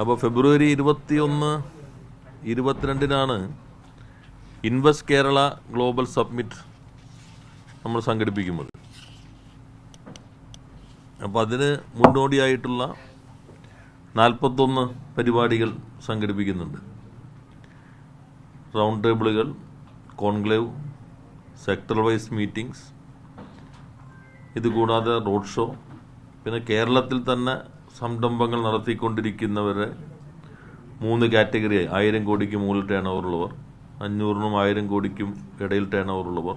അപ്പോൾ ഫെബ്രുവരി ഇരുപത്തിയൊന്ന് ഇരുപത്തിരണ്ടിനാണ് ഇൻവെസ്റ്റ് കേരള ഗ്ലോബൽ സബ്മിറ്റ് നമ്മൾ സംഘടിപ്പിക്കുന്നത്. അപ്പോൾ അതിന് മുന്നോടിയായിട്ടുള്ള നാൽപ്പത്തൊന്ന് പരിപാടികൾ സംഘടിപ്പിക്കുന്നുണ്ട്. റൗണ്ട് ടേബിളുകൾ കോൺക്ലേവ് സെക്ടർ വൈസ് മീറ്റിംഗ്സ് ഇതുകൂടാതെ റോഡ് ഷോ പിന്നെ കേരളത്തിൽ തന്നെ സംരംഭങ്ങൾ നടത്തിക്കൊണ്ടിരിക്കുന്നവരെ മൂന്ന് കാറ്റഗറിയായി ആയിരം കോടിക്ക് മുകളിൽ ടേൺ ഓവറുള്ളവർ അഞ്ഞൂറിനും ആയിരം കോടിക്കും ഇടയിൽ ടേൺ ഓവറുള്ളവർ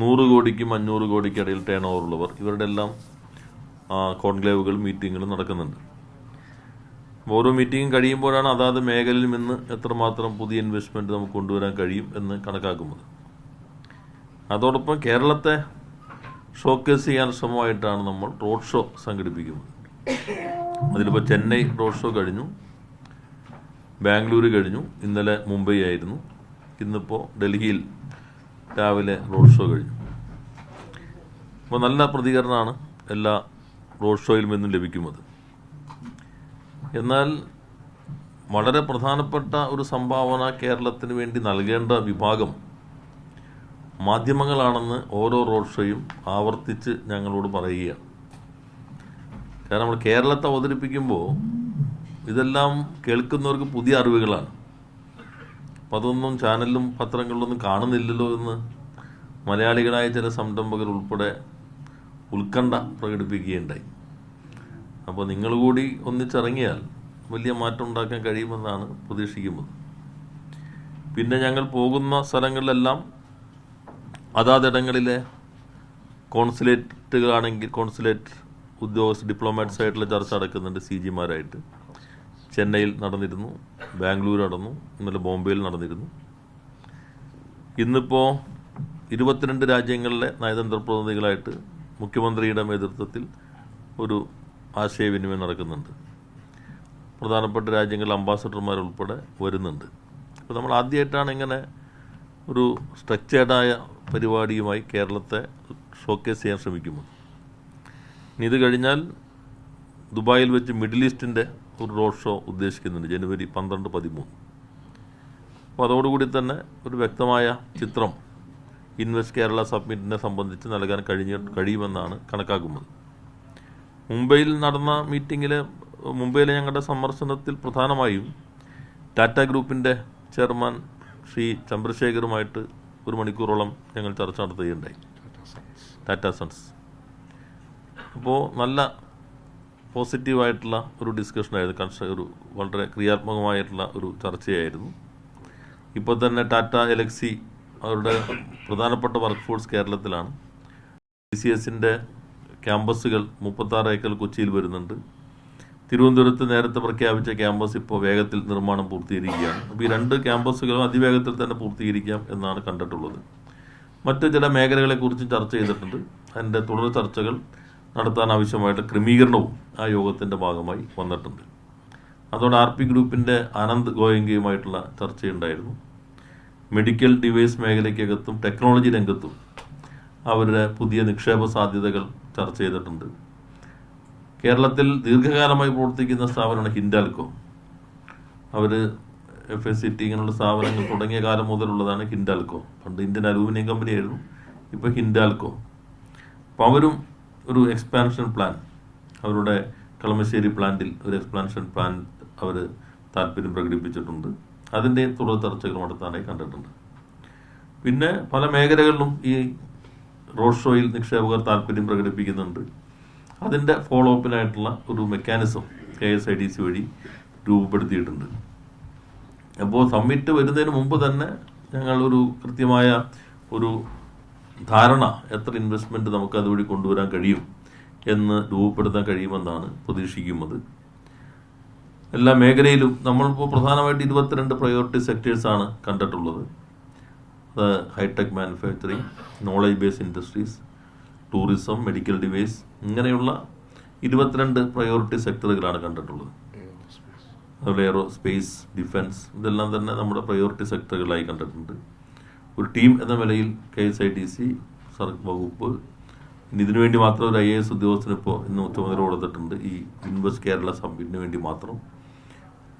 നൂറ് കോടിക്കും അഞ്ഞൂറ് കോടിക്കും ഇടയിൽ ടേൺ ഓവറുള്ളവർ ഇവരുടെ എല്ലാം കോൺക്ലേവുകൾ മീറ്റിങ്ങുകൾ നടക്കുന്നുണ്ട്. ഓരോ മീറ്റിംഗും കഴിയുമ്പോഴാണ് അതാത് മേഖലയിൽ നിന്ന് എത്രമാത്രം പുതിയ ഇൻവെസ്റ്റ്മെന്റ് നമുക്ക് കൊണ്ടുവരാൻ കഴിയും എന്ന് കണക്കാക്കുന്നത്. അതോടൊപ്പം കേരളത്തെ ഷോക്കേസ് ചെയ്യാൻ ശ്രമമായിട്ടാണ് നമ്മൾ റോഡ് ഷോ സംഘടിപ്പിക്കുന്നത്. അതിലിപ്പോൾ ചെന്നൈ റോഡ് ഷോ കഴിഞ്ഞു. ബാംഗ്ലൂർ കഴിഞ്ഞു. ഇന്നലെ മുംബൈ ആയിരുന്നു. ഇന്നിപ്പോൾ ഡൽഹിയിൽ രാവിലെ റോഡ് ഷോ കഴിഞ്ഞു. അപ്പോൾ നല്ല പ്രതികരണമാണ് എല്ലാ റോഡ് ഷോയിൽ നിന്നും ലഭിക്കുന്നത്. എന്നാൽ വളരെ പ്രധാനപ്പെട്ട ഒരു സംഭാവന കേരളത്തിന് വേണ്ടി നൽകേണ്ട വിഭാഗം മാധ്യമങ്ങളാണെന്ന് ഓരോ റോഡ് ഷോയും ആവർത്തിച്ച് ഞങ്ങളോട് പറയുകയാണ്. കാരണം നമ്മൾ കേരളത്തെ അവതരിപ്പിക്കുമ്പോൾ ഇതെല്ലാം കേൾക്കുന്നവർക്ക് പുതിയ അറിവുകളാണ്. അപ്പം അതൊന്നും ചാനലിലും പത്രങ്ങളിലൊന്നും കാണുന്നില്ലല്ലോ എന്ന് മലയാളികളായ ചില സംരംഭകർ ഉൾപ്പെടെ ഉത്കണ്ഠ പ്രകടിപ്പിക്കുകയുണ്ടായി. അപ്പോൾ നിങ്ങൾ കൂടി ഒന്നിച്ചിറങ്ങിയാൽ വലിയ മാറ്റം ഉണ്ടാക്കാൻ കഴിയുമെന്നാണ് പ്രതീക്ഷിക്കുന്നത്. പിന്നെ ഞങ്ങൾ പോകുന്ന സ്ഥലങ്ങളിലെല്ലാം അതാതിടങ്ങളിലെ കോൺസുലേറ്റുകളാണെങ്കിൽ കോൺസുലേറ്റ് ഉദ്യോഗസ്ഥ ഡിപ്ലോമാറ്റ്സ് ആയിട്ടുള്ള ചർച്ച നടക്കുന്നുണ്ട് സി ജിമാരായിട്ട് ചെന്നൈയിൽ നടന്നിരുന്നു ബാംഗ്ലൂർ നടന്നു ഇന്നലെ ബോംബെയിൽ നടന്നിരുന്നു. ഇന്നിപ്പോൾ ഇരുപത്തിരണ്ട് രാജ്യങ്ങളിലെ നയതന്ത്ര പ്രതിനിധികളായിട്ട് മുഖ്യമന്ത്രിയുടെ നേതൃത്വത്തിൽ ഒരു ആശയവിനിമയം നടക്കുന്നുണ്ട്. പ്രധാനപ്പെട്ട രാജ്യങ്ങളിൽ അംബാസഡർമാർ ഉൾപ്പെടെ വരുന്നുണ്ട്. അപ്പോൾ നമ്മൾ ആദ്യമായിട്ടാണ് ഇങ്ങനെ ഒരു സ്ട്രക്ചേർഡായ പരിപാടിയുമായി കേരളത്തെ ഷോക്കേസ് ചെയ്യാൻ ശ്രമിക്കുന്നത്. ഇനി ഇത് കഴിഞ്ഞാൽ ദുബായിൽ വെച്ച് മിഡിൽ ഈസ്റ്റിന്റെ ഒരു റോഡ് ഷോ ഉദ്ദേശിക്കുന്നുണ്ട് ജനുവരി പന്ത്രണ്ട് പതിമൂന്ന്. അപ്പോൾ അതോടുകൂടി തന്നെ ഒരു വ്യക്തമായ ചിത്രം ഇൻവെസ്റ്റ് കേരള സബ്മിറ്റിനെ സംബന്ധിച്ച് നൽകാൻ കഴിഞ്ഞ കഴിയുമെന്നാണ് കണക്കാക്കുന്നത്. മുംബൈയിൽ നടന്ന മീറ്റിങ്ങിൽ മുംബൈയിലെ ഞങ്ങളുടെ സന്ദർശനത്തിൽ പ്രധാനമായും ടാറ്റ ഗ്രൂപ്പിന്റെ ചെയർമാൻ ശ്രീ ചന്ദ്രശേഖറുമായിട്ട് ഒരു മണിക്കൂറോളം ഞങ്ങൾ ചർച്ച നടത്തുകയുണ്ടായി. ടാറ്റ സൺസ്. അപ്പോൾ നല്ല പോസിറ്റീവായിട്ടുള്ള ഒരു ഡിസ്കഷനായിരുന്നു. കൺസ്ട്ര ഒരു വളരെ ക്രിയാത്മകമായിട്ടുള്ള ഒരു ചർച്ചയായിരുന്നു. ഇപ്പോൾ തന്നെ ടാറ്റ എലക്സി അവരുടെ പ്രധാനപ്പെട്ട വർക്ക് ഫോഴ്സ് കേരളത്തിലാണ്. ഡി സി എസിന്റെ ക്യാമ്പസുകൾ മുപ്പത്താറ് ഏക്കർ കൊച്ചിയിൽ വരുന്നുണ്ട്. തിരുവനന്തപുരത്ത് നേരത്തെ പ്രഖ്യാപിച്ച ക്യാമ്പസ് ഇപ്പോൾ വേഗത്തിൽ നിർമ്മാണം പൂർത്തീകരിക്കുകയാണ്. അപ്പോൾ ഈ രണ്ട് ക്യാമ്പസുകളും അതിവേഗത്തിൽ തന്നെ പൂർത്തീകരിക്കാം എന്നാണ് കണ്ടിട്ടുള്ളത്. മറ്റ് ചില മേഖലകളെക്കുറിച്ചും ചർച്ച ചെയ്തിട്ടുണ്ട്. അതിന്റെ തുടർ ചർച്ചകൾ നടത്താൻ ആവശ്യമായിട്ട് ക്രമീകരണവും ആ യോഗത്തിന്റെ ഭാഗമായി വന്നിട്ടുണ്ട്. അതോടെ ആർ പി ഗ്രൂപ്പിന്റെ ആനന്ദ് ഗോയങ്കയുമായിട്ടുള്ള ചർച്ചയുണ്ടായിരുന്നു. മെഡിക്കൽ ഡിവൈസ് മേഖലയ്ക്കകത്തും ടെക്നോളജി രംഗത്തും അവരുടെ പുതിയ നിക്ഷേപ സാധ്യതകൾ ചർച്ച ചെയ്തിട്ടുണ്ട്. കേരളത്തിൽ ദീർഘകാലമായി പ്രവർത്തിക്കുന്ന സ്ഥാപനമാണ് ഹിൻഡാൽക്കോ അവർ എഫ് എസ് സി ടി ഇങ്ങനെയുള്ള സ്ഥാപനങ്ങൾ തുടങ്ങിയ കാലം മുതലുള്ളതാണ് ഹിൻഡാൽക്കോ പണ്ട് ഇന്ത്യൻ അലൂമിനിയം കമ്പനിയായിരുന്നു ഇപ്പോൾ ഹിൻഡാൽക്കോ അപ്പോൾ അവരും ഒരു എക്സ്പാൻഷൻ പ്ലാൻ അവരുടെ കളമശ്ശേരി പ്ലാന്റിൽ ഒരു എക്സ്പാൻഷൻ പ്ലാൻ അവർ താല്പര്യം പ്രകടിപ്പിച്ചിട്ടുണ്ട്. അതിന്റെ തുടർ ചർച്ചകൾ നടത്താനായി കണ്ടിട്ടുണ്ട്. പിന്നെ പല മേഖലകളിലും ഈ റോഡ് ഷോയിൽ നിക്ഷേപകർ താല്പര്യം പ്രകടിപ്പിക്കുന്നുണ്ട്. അതിന്റെ ഫോളോ അപ്പിനായിട്ടുള്ള ഒരു mechanism K S I D C വഴി രൂപപ്പെടുത്തിയിട്ടുണ്ട്. അപ്പോൾ സമ്മിറ്റ് വരുന്നതിന് മുമ്പ് തന്നെ ഞങ്ങൾ ഒരു കൃത്യമായ ഒരു ധാരണ എത്ര ഇൻവെസ്റ്റ്മെന്റ് നമുക്ക് അതുവഴി കൊണ്ടുവരാൻ കഴിയും എന്ന് രൂപപ്പെടുത്താൻ കഴിയുമെന്നാണ് പ്രതീക്ഷിക്കുന്നത്. എല്ലാ മേഖലയിലും നമ്മളിപ്പോൾ പ്രധാനമായിട്ട് ഇരുപത്തിരണ്ട് പ്രയോറിറ്റി സെക്ടേഴ്സാണ് കണ്ടിട്ടുള്ളത്. അത് hi-tech manufacturing knowledge base industries tourism medical device ഇങ്ങനെയുള്ള ഇരുപത്തിരണ്ട് പ്രയോറിറ്റി സെക്ടറുകളാണ് കണ്ടിട്ടുള്ളത്. അതുപോലെ എയറോ സ്പേസ് ഡിഫൻസ് ഇതെല്ലാം തന്നെ നമ്മുടെ പ്രയോറിറ്റി സെക്ടറുകളായി കണ്ടിട്ടുണ്ട്. ഒരു ടീം എന്ന നിലയിൽ K S I T C വകുപ്പ് ഇതിനു വേണ്ടി മാത്രം ഒരു ഐ എ എസ് ഉദ്യോഗസ്ഥന് ഇപ്പോൾ ഇന്ന് ചുമതല കൊടുത്തിട്ടുണ്ട്. ഈ ഇൻവെസ്റ്റ് കേരള സബ്മിറ്റിന് വേണ്ടി മാത്രം.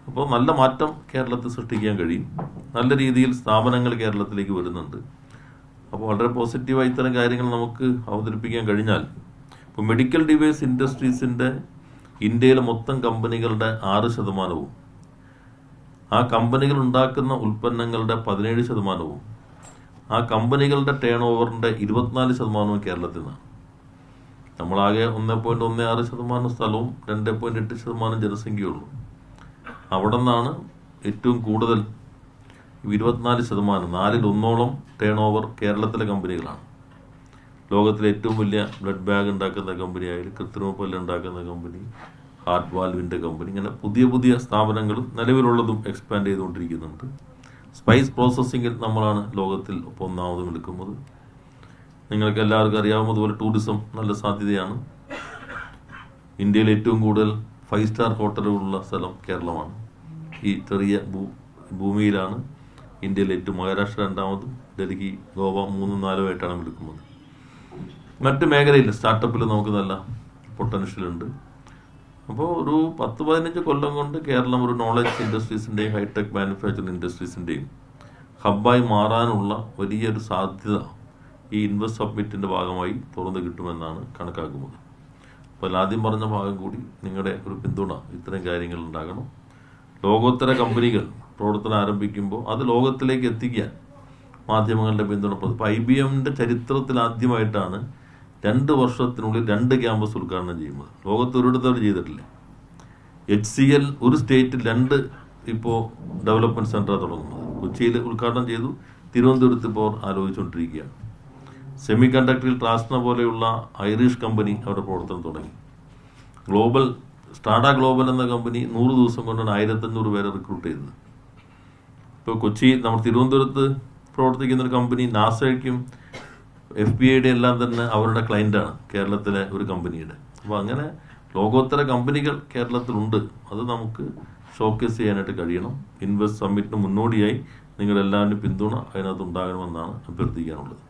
അപ്പോൾ നല്ല മാറ്റം കേരളത്തിൽ സൃഷ്ടിക്കാൻ കഴിയും. നല്ല രീതിയിൽ സ്ഥാപനങ്ങൾ കേരളത്തിലേക്ക് വരുന്നുണ്ട്. അപ്പോൾ വളരെ പോസിറ്റീവായി ഇത്തരം കാര്യങ്ങൾ നമുക്ക് അവതരിപ്പിക്കാൻ കഴിഞ്ഞാൽ ഇപ്പോൾ മെഡിക്കൽ ഡിവൈസ് ഇൻഡസ്ട്രീസിന്റെ ഇന്ത്യയിലെ മൊത്തം കമ്പനികളുടെ ആറ് ശതമാനവും ആ കമ്പനികൾ ഉണ്ടാക്കുന്ന ഉൽപ്പന്നങ്ങളുടെ പതിനേഴ് ശതമാനവും ആ കമ്പനികളുടെ ടേൺ ഓവറിന്റെ ഇരുപത്തിനാല് ശതമാനവും കേരളത്തിൽ നിന്നാണ്. നമ്മളാകെ ഒന്ന് പോയിന്റ് ഒന്ന് ആറ് ശതമാനം സ്ഥലവും രണ്ട് പോയിന്റ് എട്ട് ശതമാനം ജനസംഖ്യയുള്ളൂ അവിടെ നിന്നാണ് ഏറ്റവും കൂടുതൽ ഇരുപത്തിനാല് ശതമാനം നാലിൽ ഒന്നോളം ടേൺ ഓവർ കേരളത്തിലെ കമ്പനികളാണ്. ലോകത്തിലെ ഏറ്റവും വലിയ ബ്ലഡ് ബാഗ് ഉണ്ടാക്കുന്ന കമ്പനി ആയാലും കൃത്രിമ പല്ല് ഉണ്ടാക്കുന്ന കമ്പനി ഹാർട്ട് വാൽവിന്റെ കമ്പനി ഇങ്ങനെ പുതിയ പുതിയ സ്ഥാപനങ്ങളും നിലവിലുള്ളതും എക്സ്പാൻഡ് ചെയ്തുകൊണ്ടിരിക്കുന്നുണ്ട്. സ്പൈസ് പ്രോസസ്സിങ്ങിൽ നമ്മളാണ് ലോകത്തിൽ ഒന്നാമതും എടുക്കുന്നത്. നിങ്ങൾക്ക് എല്ലാവർക്കും അറിയാവുന്നതുപോലെ ടൂറിസം നല്ല സാധ്യതയാണ്. ഇന്ത്യയിൽ ഏറ്റവും കൂടുതൽ ഫൈവ് സ്റ്റാർ ഹോട്ടലുകളുള്ള സ്ഥലം കേരളമാണ്. ഈ ചെറിയ ഭൂ ഭൂമിയിലാണ് ഇന്ത്യയിൽ ഏറ്റവും മഹാരാഷ്ട്ര രണ്ടാമതും ഡൽഹി ഗോവ മൂന്നും നാലും ആയിട്ടാണ് എടുക്കുന്നത്. മറ്റ് മേഖലയിൽ സ്റ്റാർട്ടപ്പിൽ നമുക്ക് നല്ല പൊട്ടൻഷ്യൽ ഉണ്ട്. അപ്പോൾ ഒരു പത്ത് പതിനഞ്ച് കൊല്ലം കൊണ്ട് കേരളം ഒരു നോളജ് ഇൻഡസ്ട്രീസിന്റെയും ഹൈടെക് മാനുഫാക്ചറിങ് ഇൻഡസ്ട്രീസിന്റെയും ഹബ്ബായി മാറാനുള്ള വലിയൊരു സാധ്യത ഈ ഇൻവെസ്റ്റ് സബ്മിറ്റിന്റെ ഭാഗമായി തുറന്നു കിട്ടുമെന്നാണ് കണക്കാക്കുന്നത്. അപ്പോൾ ആദ്യം പറഞ്ഞ ഭാഗം കൂടി നിങ്ങളുടെ ഒരു പിന്തുണ ഇത്തരം കാര്യങ്ങൾ ഉണ്ടാകണം. ലോകോത്തര കമ്പനികൾ പ്രവർത്തനം ആരംഭിക്കുമ്പോൾ അത് ലോകത്തിലേക്ക് എത്തിക്കാൻ മാധ്യമങ്ങളുടെ പിന്തുണ. ഇപ്പോൾ ഐ ബി എമ്മിന്റെ ചരിത്രത്തിൽ ആദ്യമായിട്ടാണ് രണ്ട് വർഷത്തിനുള്ളിൽ രണ്ട് ക്യാമ്പസ് ഉദ്ഘാടനം ചെയ്യുന്നത്. ലോകത്ത് ഒരിടത്തും ചെയ്തിട്ടില്ല. എച്ച് സി എൽ ഒരു സ്റ്റേറ്റിൽ രണ്ട് ഇപ്പോൾ ഡെവലപ്മെന്റ് സെന്ററാണ് തുടങ്ങുന്നത്. കൊച്ചിയിൽ ഉദ്ഘാടനം ചെയ്തു. തിരുവനന്തപുരത്ത് ഇപ്പോൾ ആലോചിച്ചുകൊണ്ടിരിക്കുകയാണ്. സെമി കണ്ടക്ടറിൽ ട്രാസ്ന പോലെയുള്ള ഐറിഷ് കമ്പനി അവരുടെ പ്രവർത്തനം തുടങ്ങി. ഗ്ലോബൽ സ്റ്റാഡ ഗ്ലോബൽ എന്ന കമ്പനി നൂറ് ദിവസം കൊണ്ടാണ് ആയിരത്തഞ്ഞൂറ് പേരെ റിക്രൂട്ട് ചെയ്തത് ഇപ്പോൾ കൊച്ചി നമ്മൾ തിരുവനന്തപുരത്ത് പ്രവർത്തിക്കുന്ന ഒരു കമ്പനി നാസയ്ക്കും എഫ് ബി ഐയുടെ എല്ലാം തന്നെ അവരുടെ ക്ലയന്റാണ് കേരളത്തിലെ ഒരു കമ്പനിയുടെ അപ്പോൾ അങ്ങനെ ലോകോത്തര കമ്പനികൾ കേരളത്തിലുണ്ട്. അത് നമുക്ക് ഷോക്കേസ് ചെയ്യാനായിട്ട് കഴിയണം. ഇൻവെസ്റ്റ് സമ്മിറ്റിന് മുന്നോടിയായി നിങ്ങളെല്ലാവരും പിന്തുണ അതിനകത്ത് ഉണ്ടാകണമെന്നാണ് അഭ്യർത്ഥിക്കാനുള്ളത്.